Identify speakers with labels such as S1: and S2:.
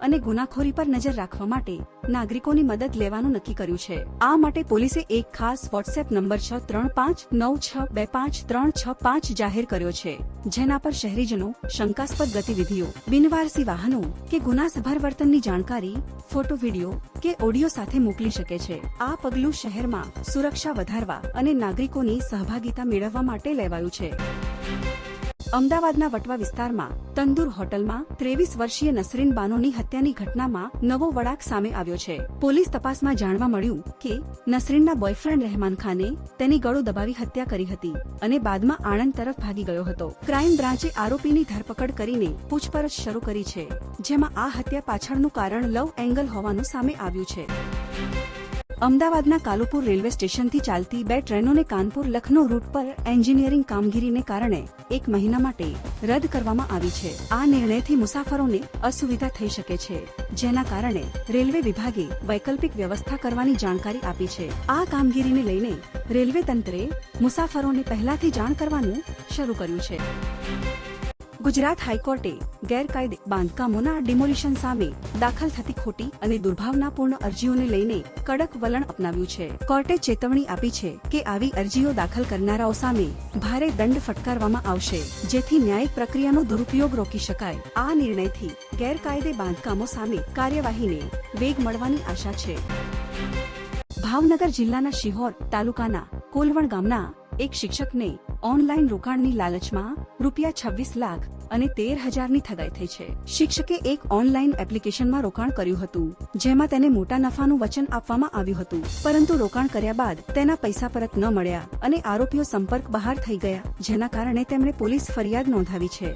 S1: અને ગુનાખોરી પર નજર રાખવા માટે નાગરિકોની મદદ લેવાનું નક્કી કર્યું છે. આ માટે પોલીસે એક ખાસ વોટ્સએપ નંબર છ ત્રણ પાંચ નવ છ બે પાંચ ત્રણ છ પાંચ જાહેર કર્યો છે, જેના પર શહેરીજનો શંકાસ્પદ ગતિવિધિઓ, બિનવારસી વાહનો કે ગુનાસભર વર્તનની જાણકારી, ફોટો, વીડિયો કે ઓડિયો સાથે મોકલી શકે છે. આ પગલું શહેરમાં સુરક્ષા વધારવા અને નાગરિકોની સહભાગિતા મેળવવા માટે લેવાયું છે. અમદાવાદના વટવા વિસ્તારમાં, તંદુર હોટલમાં, ત્રેવીસ વર્ષીય નસરીન બાનોની હત્યાની ઘટનામાં નવો વળાક સામે આવ્યો છે. પોલીસ તપાસમાં જાણવા મળ્યું કે, નસરીનના બોયફ્રેન્ડ રહેમાન ખાને તેની ગળો દબાવી હત્યા કરી હતી અને બાદમાં આણંદ તરફ ભાગી ગયો હતો. ક્રાઇમ બ્રાન્ચે આરોપીની ધરપકડ કરીને પૂછપરછ શરૂ કરી છે, જેમાં આ હત્યા પાછળનું કારણ લવ એંગલ હોવાનું સામે આવ્યું છે. અમદાવાદના કાલુપુર રેલવે સ્ટેશનથી ચાલતી બે ટ્રેનોને કાનપુર લખનૌ રૂટ પર એન્જિનિયરિંગ કામગીરીને કારણે એક મહિના માટે રદ કરવામાં આવી છે. આ નિર્ણયથી મુસાફરોને અસુવિધા થઈ શકે છે, જેના કારણે રેલવે વિભાગે વૈકલ્પિક વ્યવસ્થા કરવાની જાણકારી આપી છે. આ કામગીરીને લઈને રેલવે તંત્રે મુસાફરોને પહેલાથી જાણ કરવાનું શરૂ કર્યું છે. ગુજરાત હાઈકોર્ટે ગેરકાયદે બાંધકામોના ડિમોલિશન સામે દાખલ થતી ખોટી અને દુર્ભાવનાપૂર્ણ અરજીઓને લઈને કડક વલણ અપનાવ્યું છે. કોર્ટે ચેતવણી આપી છે કે આવી અરજીઓ દાખલ કરનારાઓ સામે ભારે દંડ ફટકારવામાં આવશે, જેથી ન્યાયિક પ્રક્રિયાનો દુરુપયોગ રોકી શકાય. આ નિર્ણયથી ગેરકાયદે બાંધકામો સામે કાર્યવાહીને વેગ મળવાની આશા છે. ભાવનગર જિલ્લાના શિહોર તાલુકાના કોલવણ ગામના એક શિક્ષકને ઓનલાઈન રોકાણની લાલચમાં રૂપિયા છવ્વીસ લાખ અને તેર હજારની ઠગાઈ થઈ છે. શિક્ષકે એક ઓનલાઈન એપ્લિકેશનમાં રોકાણ કર્યું હતું, જેમાં તેને મોટા નફાનું વચન આપવામાં આવ્યું હતું. પરંતુ રોકાણ કર્યા બાદ તેના પૈસા પરત ન મળ્યા અને આરોપીઓ સંપર્ક બહાર થઈ ગયા, જેના કારણે તેમણે પોલીસ ફરિયાદ નોંધાવી છે.